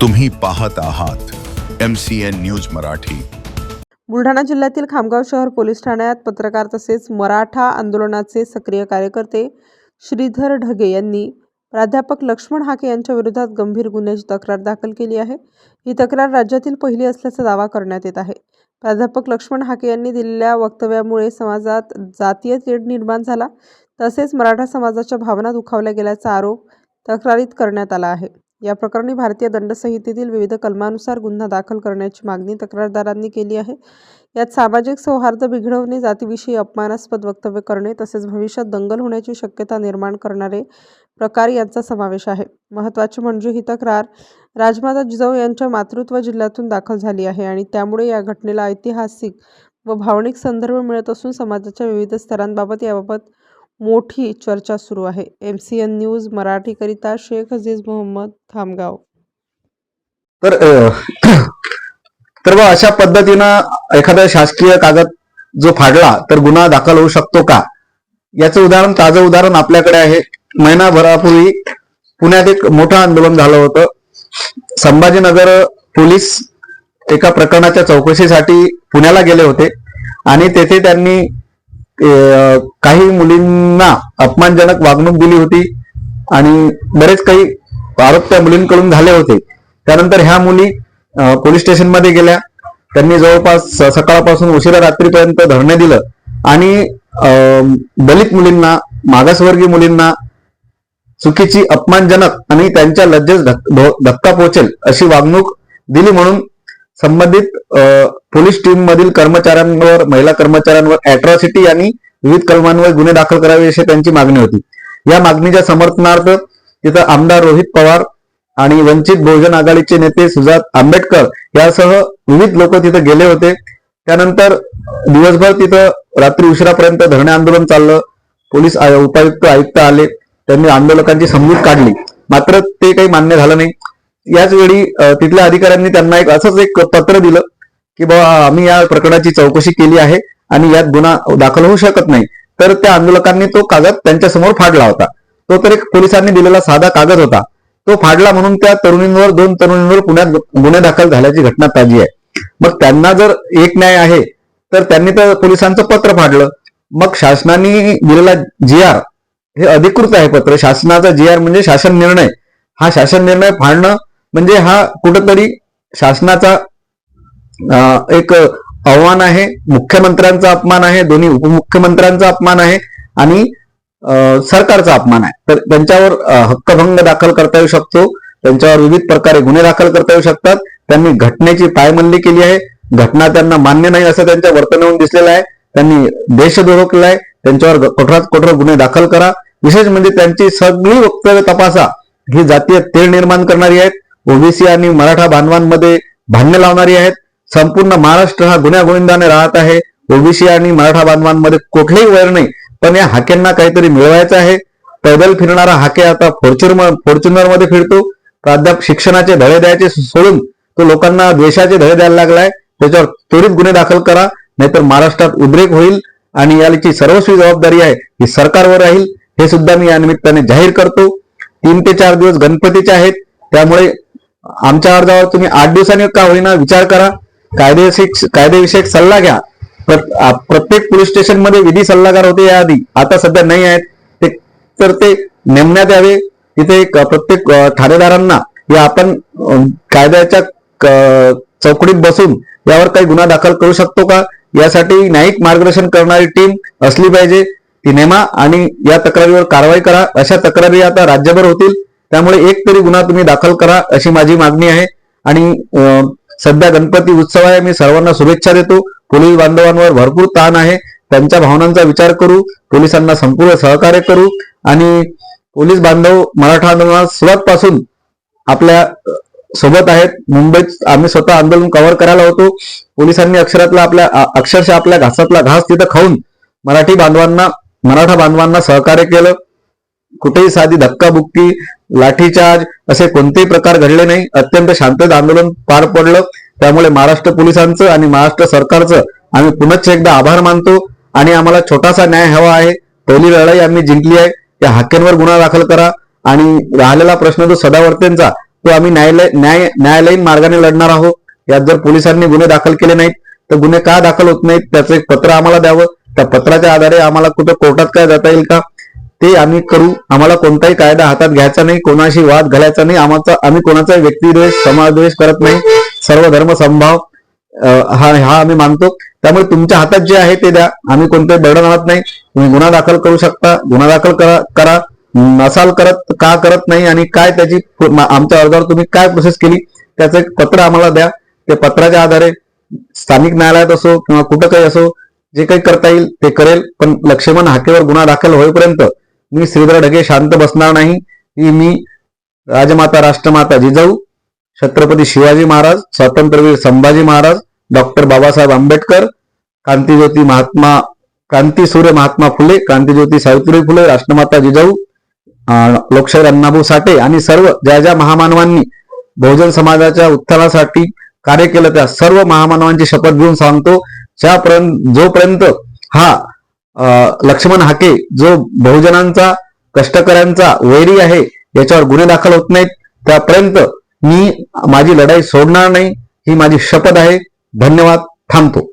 तुम्ही पाहत आहात M C N news Marathi. Buldhana जिल्ह्यातील खामगाव शहर पोलीस ठाण्यात पत्रकार तसेच मराठा आंदोलनाचे सक्रिय कार्यकर्ते श्रीधर ढगे यांनी प्राध्यापक लक्ष्मण हाके यांच्या विरोधात गंभीर गुन्ह्याची तक्रार दाखल केली आहे. ही तक्रार राज्यातील पहिली असल्याचा दावा करण्यात येत आहे. प्राध्यापक लक्ष्मण हाके यांनी दिलेल्या वक्तव्यामुळे समाजात जातीय तेढ निर्माण झाला. तसेच मराठा समाजाच्या भावना दुखावल्या गेल्याचा आरोप तक्रारीत करण्यात आला आहे. या प्रकरणी भारतीय दंड संहितेतील विविध कलमानुसार गुन्हा दाखल करण्याची मागणी तक्रारदारांनी केली आहे. यात सामाजिक सौहार्द बिघडवणे जातीविषयी अपमानास्पद वक्तव्य करणे तसेच भविष्यात दंगल होण्याची शक्यता निर्माण करणारे प्रकार यांचा समावेश आहे. महत्त्वाचे म्हणजे ही तक्रार राजमाता जिजाऊ यांच्या मातृत्व जिल्ह्यातून दाखल झाली आहे आणि त्यामुळे या घटनेला ऐतिहासिक व भावनिक संदर्भ मिळत असून समाजाच्या विविध स्तरांबाबत याबाबत मोठी चर्चा सुरू आहे. एम सी एन न्यूज मराठीकरिता शेख अजीज मोहम्मद खामगाव. तर तर बा अशा पद्धतीनं एखादा शासकीय कागद जो फाडला तर गुन्हा दाखल होऊ शकतो का? याचं उदाहरण ताजं उदाहरण आपल्याकडे आहे. महिनाभरापूर्वी पुण्यात एक मोठं आंदोलन झालं होतं. संभाजीनगर पोलीस एका प्रकरणाच्या चौकशीसाठी पुण्याला गेले होते. आणि तेथे त्यांनी काही मुलींना अपमानजनक वागणूक दिली होती आणि बरेच काही आरोप त्या मुलींकडून झाले होते. त्यानंतर ह्या मुली पोलीस स्टेशनमध्ये गेल्या. त्यांनी जवळपास स- सकाळपासून उशिरा रात्रीपर्यंत धरणे दिलं. आणि दलित मुलींना मागासवर्गीय मुलींना चुकीची अपमानजनक आणि त्यांच्या लज्जेस धो- धक्का पोहोचेल अशी वागणूक दिली म्हणून संबंधित पोलीस टीम मधील कर्मचाऱ्यांवर महिला कर्मचाऱ्यांवर अॅट्रॉसिटी आणि विविध कलमांवर गुन्हे दाखल करावे अशी त्यांची मागणी होती. या मागणीच्या समर्थनार्थ तिथं आमदार रोहित पवार आणि वंचित बहुजन आघाडीचे नेते सुजात आंबेडकर यासह विविध लोक तिथे गेले होते. त्यानंतर दिवसभर तिथं रात्री उशिरापर्यंत धरणे आंदोलन चाललं. पोलीस उपायुक्त आयुक्त आले. त्यांनी आंदोलकांची समजूत काढली. मात्र ते काही मान्य झालं नाही. याच वेळी तिथल्या अधिकाऱ्यांनी त्यांना एक असंच एक पत्र दिलं की बाबा आम्ही या प्रकरणाची चौकशी केली आहे आणि यात गुन्हा दाखल होऊ शकत नाही. तर त्या आंदोलकांनी तो कागद त्यांच्यासमोर फाडला होता. तो तर एक पोलिसांनी दिलेला साधा कागद होता. तो फाडला म्हणून त्या तरुणींवर दोन तरुणींवर पुण्यात गुन्हे दाखल झाल्याची घटना ताजी आहे. मग त्यांना जर एक न्याय आहे तर त्यांनी तर पोलिसांचं पत्र फाडलं. मग शासनाने दिलेला जी आर हे अधिकृत आहे पत्र. शासनाचा जी आर म्हणजे शासन निर्णय. हा शासन निर्णय फाडणं म्हणजे हा कुठंतरी शासनाचा अं, एक आव्हान आहे मुख्यमंत्र्यांचा अपमान आहे दोन्ही उपमुख्यमंत्र्यांचा अपमान आहे आणि अं, सरकारचा अपमान आहे. तर त्यांच्यावर हक्कभंग दाखल करता येऊ शकतो त्यांच्यावर विविध प्रकारे गुन्हे दाखल करता येऊ शकतात त्यांनी घटनेची पायमल्ली केली आहे घटना त्यांना मान्य नाही असं त्यांच्या वर्तनावरून दिसलेलं आहे त्यांनी देशद्रोह केलाय त्यांच्यावर कठोरात कठोर गुन्हे दाखल करा विशेष म्हणजे त्यांची सगळी वक्तव्य तपासा ही जातीय तेळ निर्माण करणारी आहेत ओबीसी आणि मराठा बांधवांमध्ये भांडणे लावणारी आहेत. संपूर्ण महाराष्ट्र हा गुन्ह्या गोविंदाने राहत आहे. ओबीसी आणि मराठा बांधवांमध्ये कुठलेही वैर नाही पण या हाकेंना काहीतरी मिळवायचं आहे. पैदल फिरणारा हाके आता फॉर्च्युनर फॉर्च्युनरमध्ये फिरतो. प्राध्याप शिक्षणाचे धडे द्यायचे सोडून तो लोकांना द्वेषाचे धडे द्यायला लागलाय. त्याच्यावर त्वरित गुन्हे दाखल करा नाहीतर महाराष्ट्रात उद्रेक होईल आणि याची सर्वस्वी जबाबदारी आहे ही सरकारवर राहील. हे सुद्धा मी या निमित्ताने जाहीर करतो. तीन ते चार दिवस गणपतीचे आहेत. त्यामुळे आमच्या अर्जावर तुम्ही आठ दिवसांनी का होईना विचार करा. कायदेविषयक कायदेविषयक सल्ला घ्या. प्रत्येक पोलीस स्टेशनमध्ये विधी सल्लागार होते या आधी आता सध्या नाही आहेत. ते तर ते नेमण्यात यावे तिथे एक प्रत्येक ठाणेदारांना या आपण कायद्याच्या क- चौकडीत बसून यावर काही गुन्हा दाखल करू शकतो का? यासाठी न्यायिक मार्गदर्शन करणारी टीम असली पाहिजे. ती नेमा आणि या तक्रारीवर कारवाई करा. अशा तक्रारी आता राज्यभर होतील. त्यामुळे एक तरी गुन्हा तुम्ही दाखल करा अशी माझी मागणी आहे. आणि सध्या गणपती उत्सव आहे मी सर्वांना शुभेच्छा देतो. पोलीस बांधवांवर भरपूर ताण आहे. त्यांच्या भावनांचा विचार करू. पोलिसांना संपूर्ण सहकार्य करू. आणि पोलीस बांधव मराठा आंदोलनात सुरुवातपासून आपल्यासोबत आहेत. मुंबईत आम्ही स्वतः आंदोलन कव्हर करायला होतो. पोलिसांनी अक्षरातला आपल्या अक्षरशः आपल्या घासातला घास तिथं खाऊन मराठी बांधवांना मराठा बांधवांना सहकार्य केलं. कुठेही साधी धक्काबुक्की लाठीचार्ज असे कोणतेही प्रकार घडले नाही. अत्यंत शांततेत आंदोलन पार पडलं. त्यामुळे महाराष्ट्र पोलिसांचं आणि महाराष्ट्र सरकारचं आम्ही पुनश्च एकदा आभार मानतो आणि आम्हाला छोटासा न्याय हवा आहे. पहिली लढाई आम्ही जिंकली आहे. त्या हाकेंवर गुन्हा दाखल करा आणि राहिलेला प्रश्न जो सदावर्तेंचा तो आम्ही न्यायालय न्याय न्यायालयीन मार्गाने लढणार आहोत. यात जर पोलिसांनी गुन्हे दाखल केले नाहीत तर गुन्हे का दाखल होत नाहीत? त्याचं एक पत्र आम्हाला द्यावं. त्या पत्राच्या आधारे आम्हाला कुठं कोर्टात काय जाता येईल का? ते आम्ही करू. आम्हाला कोणताही कायदा हातात घ्यायचा नाही कोणाशी वाद घालायचा नाही. आम्हाला आम्ही कोणाचा व्यक्तिद्वेष समाजद्वेष करत नाही. सर्व धर्म संभाव हा हा आम्ही मानतो. त्यामुळे तुमच्या हातात जे आहे ते द्या. आम्ही कोणतेही बर्डन आणत नाही. तुम्ही गुन्हा दाखल करू शकता. गुन्हा दाखल करा करा. नसाल करत का करत नाही आणि काय त्याची आमच्या अर्जावर तुम्ही काय प्रोसेस केली त्याचं एक पत्र आम्हाला द्या. ते पत्राच्या आधारे स्थानिक न्यायालयात असो किंवा कुठं काही असो जे काही करता येईल ते करेल. पण लक्ष्मण हाकेवर गुन्हा दाखल होईपर्यंत मी श्रीधर ढगे शांत बसणार नाही ही मी राजमाता राष्ट्रमाता जिजाऊ छत्रपती शिवाजी महाराज स्वातंत्र्यवीर संभाजी महाराज डॉक्टर बाबासाहेब आंबेडकर क्रांतीज्योती महात्मा क्रांतीसूर्य महात्मा फुले क्रांतीज्योती सावित्री फुले राष्ट्रमाता जिजाऊ अं, लोकशाहीर अण्णाभाऊ साठे आणि सर्व ज्या ज्या महामानवांनी बहुजन समाजाच्या उत्थानासाठी कार्य केलं त्या सर्व महामानवांची शपथ घेऊन सांगतो ज्यापर्यंत जोपर्यंत हा लक्ष्मण हाके जो बहुजनांचा कष्टकऱ्यांचा वैरी आहे याच्यावर गुन्हे दाखल होत नाहीत. त्यापर्यंत मी माझी लढाई सोडणार नाही ही माझी शपथ आहे. धन्यवाद. थांबतो.